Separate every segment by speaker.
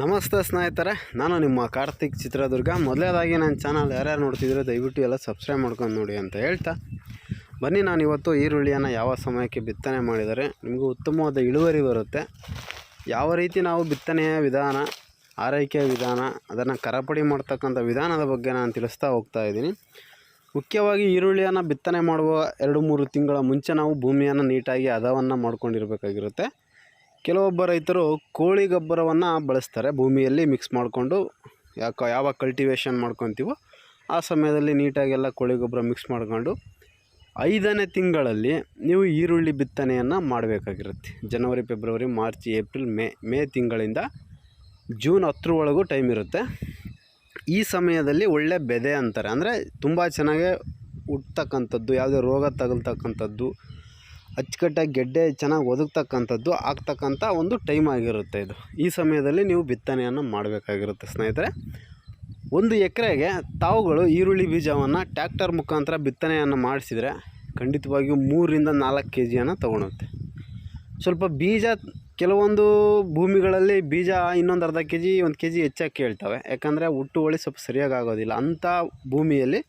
Speaker 1: ನಮಸ್ತೆ ಸ್ನೇಹಿತರೆ, ನಾನು ನಿಮ್ಮ ಕಾರ್ತಿಕ್ ಚಿತ್ರದುರ್ಗ. ಮೊದಲೇದಾಗಿ ನನ್ನ ಚಾನಲ್ ಯಾರ್ಯಾರು ನೋಡ್ತಿದ್ರೆ ದಯವಿಟ್ಟು ಎಲ್ಲ ಸಬ್ಸ್ಕ್ರೈಬ್ ಮಾಡ್ಕೊಂಡು ನೋಡಿ ಅಂತ ಹೇಳ್ತಾ. ಬನ್ನಿ, ನಾನು ಇವತ್ತು ಈರುಳ್ಳಿಯನ್ನು ಯಾವ ಸಮಯಕ್ಕೆ ಬಿತ್ತನೆ ಮಾಡಿದರೆ ನಿಮಗೂ ಉತ್ತಮವಾದ ಇಳುವರಿ ಬರುತ್ತೆ. ಯಾವ ರೀತಿ ನಾವು ಬಿತ್ತನೆಯ ವಿಧಾನ, ಆರೈಕೆಯ ವಿಧಾನ, ಅದನ್ನು ಕರಪಡಿ ಮಾಡ್ತಕ್ಕಂಥ ವಿಧಾನದ ಬಗ್ಗೆ ನಾನು ತಿಳಿಸ್ತಾ ಹೋಗ್ತಾ ಇದ್ದೀನಿ. ಮುಖ್ಯವಾಗಿ ಈರುಳ್ಳಿಯನ್ನು ಬಿತ್ತನೆ ಮಾಡುವ ಎರಡು ಮೂರು ತಿಂಗಳ ಮುಂಚೆ ನಾವು ಭೂಮಿಯನ್ನು ನೀಟಾಗಿ ಹದವನ್ನು ಮಾಡ್ಕೊಂಡಿರಬೇಕಾಗಿರುತ್ತೆ. ಕೆಲವೊಬ್ಬ ರೈತರು ಕೋಳಿ ಗೊಬ್ಬರವನ್ನು ಬಳಸ್ತಾರೆ. ಭೂಮಿಯಲ್ಲಿ ಮಿಕ್ಸ್ ಮಾಡಿಕೊಂಡು ಯಾಕೆ ಯಾವ ಕಲ್ಟಿವೇಷನ್ ಮಾಡ್ಕೊತೀವೋ ಆ ಸಮಯದಲ್ಲಿ ನೀಟಾಗೆಲ್ಲ ಕೋಳಿ ಗೊಬ್ಬರ ಮಿಕ್ಸ್ ಮಾಡ್ಕೊಂಡು ಐದನೇ ತಿಂಗಳಲ್ಲಿ ನೀವು ಈರುಳ್ಳಿ ಬಿತ್ತನೆಯನ್ನು ಮಾಡಬೇಕಾಗಿರುತ್ತೆ. ಜನವರಿ, ಫೆಬ್ರವರಿ, ಮಾರ್ಚ್, ಏಪ್ರಿಲ್, ಮೇ ಮೇ ತಿಂಗಳಿಂದ ಜೂನ್ ಹತ್ತರವರೆಗೂ ಟೈಮ್ ಇರುತ್ತೆ. ಈ ಸಮಯದಲ್ಲಿ ಒಳ್ಳೆ ಬೆದೆ ಅಂತಾರೆ. ಅಂದರೆ ತುಂಬ ಚೆನ್ನಾಗೇ ಹುಟ್ತಕ್ಕಂಥದ್ದು ಯಾವುದೇ ರೋಗ ತಗಲ್ತಕ್ಕಂಥದ್ದು ಅಚ್ಚುಕಟ್ಟಾಗಿ ಗೆಡ್ಡೆ ಚೆನ್ನಾಗಿ ಒದಗ್ತಕ್ಕಂಥದ್ದು ಆಗ್ತಕ್ಕಂಥ ಒಂದು ಟೈಮ್ ಆಗಿರುತ್ತೆ ಇದು. ಈ ಸಮಯದಲ್ಲಿ ನೀವು ಬಿತ್ತನೆಯನ್ನು ಮಾಡಬೇಕಾಗಿರುತ್ತೆ ಸ್ನೇಹಿತರೆ. ಒಂದು ಎಕರೆಗೆ ತಾವುಗಳು ಈರುಳ್ಳಿ ಬೀಜವನ್ನು ಟ್ಯಾಕ್ಟರ್ ಮುಖಾಂತರ ಬಿತ್ತನೆಯನ್ನು ಮಾಡಿಸಿದರೆ ಖಂಡಿತವಾಗಿಯೂ ಮೂರರಿಂದ ನಾಲ್ಕು ಕೆ ಜಿಯನ್ನು ತೊಗೊಳುತ್ತೆ. ಸ್ವಲ್ಪ ಬೀಜ ಕೆಲವೊಂದು ಭೂಮಿಗಳಲ್ಲಿ ಬೀಜ ಇನ್ನೊಂದು ಅರ್ಧ ಕೆ ಜಿ ಒಂದು ಕೆ ಜಿ ಹೆಚ್ಚಾಗಿ ಕೇಳ್ತವೆ. ಯಾಕಂದರೆ ಹುಟ್ಟುವಳಿ ಸ್ವಲ್ಪ ಸರಿಯಾಗಿ ಆಗೋದಿಲ್ಲ. ಅಂಥ ಭೂಮಿಯಲ್ಲಿ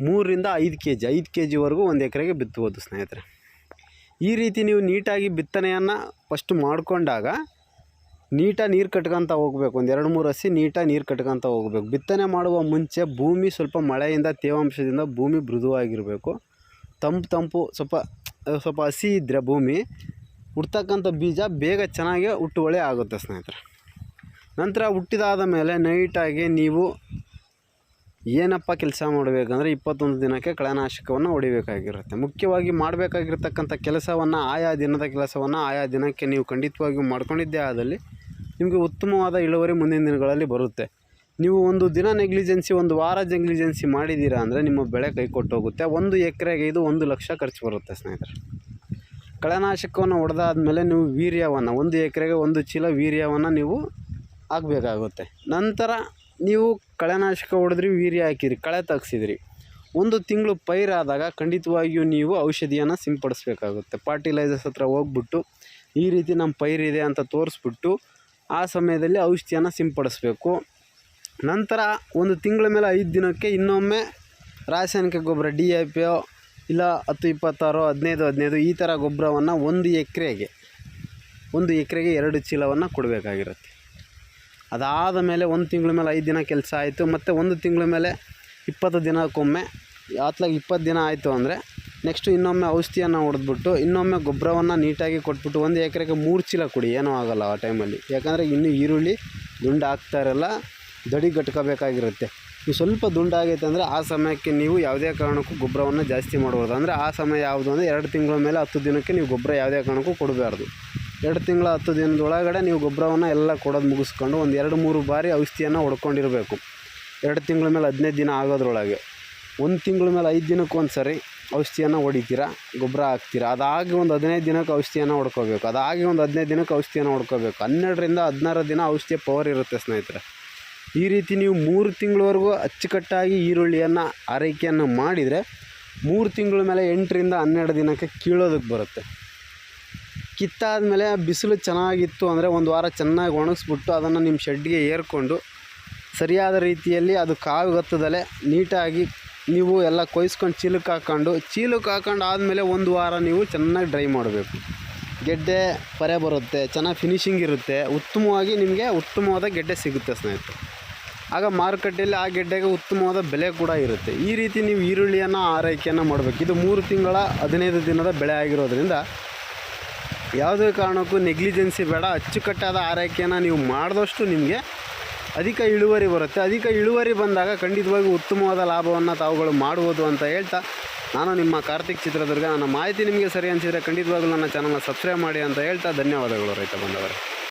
Speaker 1: ಮೂರರಿಂದ ಐದು ಕೆ ಜಿ ಐದು ಕೆ ಜಿವರೆಗೂ ಒಂದು ಎಕರೆಗೆ ಬಿತ್ತುವುದು ಸ್ನೇಹಿತರೆ. ಈ ರೀತಿ ನೀವು ನೀಟಾಗಿ ಬಿತ್ತನೆಯನ್ನು ಫಸ್ಟ್ ಮಾಡಿಕೊಂಡಾಗ ನೀಟಾಗಿ ನೀರು ಕಟ್ಕೊತ ಹೋಗ್ಬೇಕು. ಒಂದು ಎರಡು ಮೂರು ಹಸಿ ನೀಟಾಗಿ ನೀರು ಕಟ್ಕೊತ ಹೋಗ್ಬೇಕು. ಬಿತ್ತನೆ ಮಾಡುವ ಮುಂಚೆ ಭೂಮಿ ಸ್ವಲ್ಪ ಮಳೆಯಿಂದ, ತೇವಾಂಶದಿಂದ ಭೂಮಿ ಮೃದುವಾಗಿರಬೇಕು. ತಂಪು ತಂಪು ಸ್ವಲ್ಪ ಸ್ವಲ್ಪ ಹಸಿ ಇದ್ದರೆ ಭೂಮಿ ಹುಡ್ತಕ್ಕಂಥ ಬೀಜ ಬೇಗ ಚೆನ್ನಾಗಿ ಹುಟ್ಟುವಳೆ ಆಗುತ್ತೆ ಸ್ನೇಹಿತರೆ. ನಂತರ ಹುಟ್ಟಿದಾದ ಮೇಲೆ ನೈಟಾಗಿ ನೀವು ಏನಪ್ಪ ಕೆಲಸ ಮಾಡಬೇಕಂದ್ರೆ ಇಪ್ಪತ್ತೊಂದು ದಿನಕ್ಕೆ ಕಳೆನಾಶಕವನ್ನು ಹೊಡಿಬೇಕಾಗಿರುತ್ತೆ. ಮುಖ್ಯವಾಗಿ ಮಾಡಬೇಕಾಗಿರ್ತಕ್ಕಂಥ ಕೆಲಸವನ್ನು ಆಯಾ ದಿನದ ಕೆಲಸವನ್ನು ಆಯಾ ದಿನಕ್ಕೆ ನೀವು ಖಂಡಿತವಾಗಿಯೂ ಮಾಡ್ಕೊಂಡಿದ್ದೇ ಆದಲ್ಲಿ ನಿಮಗೆ ಉತ್ತಮವಾದ ಇಳುವರಿ ಮುಂದಿನ ದಿನಗಳಲ್ಲಿ ಬರುತ್ತೆ. ನೀವು ಒಂದು ದಿನ ನೆಗ್ಲಿಜೆನ್ಸಿ, ಒಂದು ವಾರ ನೆಗ್ಲಿಜೆನ್ಸಿ ಮಾಡಿದ್ದೀರಾ ಅಂದರೆ ನಿಮ್ಮ ಬೆಳೆ ಕೈ ಕೊಟ್ಟೋಗುತ್ತೆ ಒಂದು ಎಕರೆಗೆ ಇದು ಒಂದು ಲಕ್ಷ ಖರ್ಚು ಬರುತ್ತೆ ಸ್ನೇಹಿತರೆ. ಕಳೆನಾಶಕವನ್ನು ಹೊಡೆದಾದ್ಮೇಲೆ ನೀವು ವೀರ್ಯವನ್ನು, ಒಂದು ಎಕರೆಗೆ ಒಂದು ಚೀಲ ವೀರ್ಯವನ್ನು ನೀವು ಹಾಕಬೇಕಾಗುತ್ತೆ. ನಂತರ ನೀವು ಕಳೆನಾಶಕ ಹೊಡೆದ್ರಿ, ವೀರ್ಯ ಹಾಕಿದ್ರಿ, ಕಳೆ ತೆಗ್ಸಿದ್ರಿ. ಒಂದು ತಿಂಗಳು ಪೈರಾದಾಗ ಖಂಡಿತವಾಗಿಯೂ ನೀವು ಔಷಧಿಯನ್ನು ಸಿಂಪಡಿಸ್ಬೇಕಾಗುತ್ತೆ. ಫರ್ಟಿಲೈಸರ್ಸ್ ಹತ್ರ ಹೋಗ್ಬಿಟ್ಟು ಈ ರೀತಿ ನಮ್ಮ ಪೈರಿದೆ ಅಂತ ತೋರಿಸ್ಬಿಟ್ಟು ಆ ಸಮಯದಲ್ಲಿ ಔಷಧಿಯನ್ನು ಸಿಂಪಡಿಸ್ಬೇಕು. ನಂತರ ಒಂದು ತಿಂಗಳ ಮೇಲೆ ಐದು ದಿನಕ್ಕೆ ಇನ್ನೊಮ್ಮೆ ರಾಸಾಯನಿಕ ಗೊಬ್ಬರ, ಡಿ ಎ ಪಿ ಇಲ್ಲ ಹತ್ತು, ಇಪ್ಪತ್ತಾರು, ಹದಿನೈದು ಹದಿನೈದು ಈ ಥರ ಗೊಬ್ಬರವನ್ನು ಒಂದು ಎಕರೆಗೆ ಒಂದು ಎಕರೆಗೆ ಎರಡು ಚೀಲವನ್ನು ಕೊಡಬೇಕಾಗಿರುತ್ತೆ. ಅದಾದ ಮೇಲೆ ಒಂದು ತಿಂಗಳ ಮೇಲೆ ಐದು ದಿನ ಕೆಲಸ ಆಯಿತು, ಮತ್ತು ಒಂದು ತಿಂಗಳ ಮೇಲೆ ಇಪ್ಪತ್ತು ದಿನಕ್ಕೊಮ್ಮೆ ಅತ್ಲಾಗ ಇಪ್ಪತ್ತು ದಿನ ಆಯಿತು ಅಂದರೆ ನೆಕ್ಸ್ಟು ಇನ್ನೊಮ್ಮೆ ಔಷಧಿಯನ್ನು ಹೊಡೆದ್ಬಿಟ್ಟು, ಇನ್ನೊಮ್ಮೆ ಗೊಬ್ಬರವನ್ನು ನೀಟಾಗಿ ಕೊಟ್ಬಿಟ್ಟು ಒಂದು ಎಕರೆಗೆ ಮೂರು ಚೀಲ ಕೊಡಿ, ಏನೂ ಆಗೋಲ್ಲ ಆ ಟೈಮಲ್ಲಿ ಯಾಕಂದರೆ ಇನ್ನೂ ಈರುಳ್ಳಿ ದುಂಡು ಆಗ್ತಾ ಇರಲ್ಲ, ದಡಿ ಕಟ್ಕೋಬೇಕಾಗಿರುತ್ತೆ. ನೀವು ಸ್ವಲ್ಪ ದುಂಡಾಗೈತೆ ಅಂದರೆ ಆ ಸಮಯಕ್ಕೆ ನೀವು ಯಾವುದೇ ಕಾರಣಕ್ಕೂ ಗೊಬ್ಬರವನ್ನು ಜಾಸ್ತಿ ಮಾಡ್ಬೋದು ಅಂದರೆ ಆ ಸಮಯ ಯಾವುದು ಅಂದರೆ ಎರಡು ತಿಂಗಳ ಮೇಲೆ ಹತ್ತು ದಿನಕ್ಕೆ ನೀವು ಗೊಬ್ಬರ ಯಾವುದೇ ಕಾರಣಕ್ಕೂ ಕೊಡಬಾರ್ದು. ಎರಡು ತಿಂಗಳ ಹತ್ತು ದಿನದೊಳಗಡೆ ನೀವು ಗೊಬ್ಬರವನ್ನು ಎಲ್ಲ ಕೊಡೋದು ಮುಗಿಸ್ಕೊಂಡು ಒಂದು ಎರಡು ಮೂರು ಬಾರಿ ಔಷಧಿಯನ್ನು ಹೊಡ್ಕೊಂಡಿರಬೇಕು. ಎರಡು ತಿಂಗಳ ಮೇಲೆ ಹದಿನೈದು ದಿನ ಆಗೋದ್ರೊಳಗೆ. ಒಂದು ತಿಂಗಳ ಮೇಲೆ ಐದು ದಿನಕ್ಕೆ ಒಂದು ಸರಿ ಔಷಧಿಯನ್ನು ಹೊಡಿತೀರಾ, ಗೊಬ್ಬರ ಹಾಕ್ತೀರಾ, ಅದಾಗಿ ಒಂದು ಹದಿನೈದು ದಿನಕ್ಕೆ ಔಷಧಿಯನ್ನು ಹೊಡ್ಕೋಬೇಕು, ಅದಾಗಿ ಒಂದು ಹದಿನೈದು ದಿನಕ್ಕೆ ಔಷಧಿಯನ್ನು ಹೊಡ್ಕೋಬೇಕು. ಹನ್ನೆರಡರಿಂದ ಹದಿನಾರು ದಿನ ಔಷಧಿಯ ಪವರ್ ಇರುತ್ತೆ ಸ್ನೇಹಿತರೆ. ಈ ರೀತಿ ನೀವು ಮೂರು ತಿಂಗಳವರೆಗೂ ಅಚ್ಚುಕಟ್ಟಾಗಿ ಈರುಳ್ಳಿಯನ್ನು ಆರೈಕೆಯನ್ನು ಮಾಡಿದರೆ ಮೂರು ತಿಂಗಳ ಮೇಲೆ ಎಂಟರಿಂದ ಹನ್ನೆರಡು ದಿನಕ್ಕೆ ಕೀಳೋದಕ್ಕೆ ಬರುತ್ತೆ. ಕಿತ್ತಾದ ಮೇಲೆ ಬಿಸಿಲು ಚೆನ್ನಾಗಿತ್ತು ಅಂದರೆ ಒಂದು ವಾರ ಚೆನ್ನಾಗಿ ಒಣಗಿಸ್ಬಿಟ್ಟು ಅದನ್ನು ನಿಮ್ಮ ಶೆಡ್ಗೆ ಏರ್ಕೊಂಡು ಸರಿಯಾದ ರೀತಿಯಲ್ಲಿ ಅದು ಕಾವುಗತ್ತದಲ್ಲೇ ನೀಟಾಗಿ ನೀವು ಎಲ್ಲ ಕೊಯ್ಸ್ಕೊಂಡು ಚೀಲಕ್ಕೆ ಹಾಕ್ಕೊಂಡು, ಚೀಲಕ್ಕೆ ಹಾಕೊಂಡು ಆದಮೇಲೆ ಒಂದು ವಾರ ನೀವು ಚೆನ್ನಾಗಿ ಡ್ರೈ ಮಾಡಬೇಕು. ಗೆಡ್ಡೆ ಪರೆ ಬರುತ್ತೆ, ಚೆನ್ನಾಗಿ ಫಿನಿಶಿಂಗ್ ಇರುತ್ತೆ, ಉತ್ತಮವಾಗಿ ನಿಮಗೆ ಉತ್ತಮವಾದ ಗೆಡ್ಡೆ ಸಿಗುತ್ತೆ ಸ್ನೇಹಿತರೆ. ಆಗ ಮಾರುಕಟ್ಟೆಯಲ್ಲಿ ಆ ಗೆಡ್ಡೆಗೆ ಉತ್ತಮವಾದ ಬೆಲೆ ಕೂಡ ಇರುತ್ತೆ. ಈ ರೀತಿ ನೀವು ಈರುಳ್ಳಿಯನ್ನು, ಆರೈಕೆಯನ್ನು ಮಾಡಬೇಕು. ಇದು ಮೂರು ತಿಂಗಳ ಹದಿನೈದು ದಿನದ ಬೆಳೆ ಆಗಿರೋದ್ರಿಂದ ಯಾವುದೇ ಕಾರಣಕ್ಕೂ ನೆಗ್ಲಿಜೆನ್ಸಿ ಬೇಡ. ಅಚ್ಚುಕಟ್ಟಾದ ಆರೈಕೆಯನ್ನು ನೀವು ಮಾಡಿದಷ್ಟು ನಿಮಗೆ ಅಧಿಕ ಇಳುವರಿ ಬರುತ್ತೆ. ಅಧಿಕ ಇಳುವರಿ ಬಂದಾಗ ಖಂಡಿತವಾಗಿ ಉತ್ತಮವಾದ ಲಾಭವನ್ನು ತಾವುಗಳು ಮಾಡ್ಬೋದು ಅಂತ ಹೇಳ್ತಾ ನಾನು ನಿಮ್ಮ ಕಾರ್ತಿಕ್ ಚಿತ್ರದುರ್ಗ. ನನ್ನ ಮಾಹಿತಿ ನಿಮಗೆ ಸರಿ ಅನಿಸಿದರೆ ಖಂಡಿತವಾಗಲೂ ನನ್ನ ಚಾನಲ್ನ ಸಬ್ಸ್ಕ್ರೈಬ್ ಮಾಡಿ ಅಂತ ಹೇಳ್ತಾ ಧನ್ಯವಾದಗಳು ರೈತ ಬಂದವರು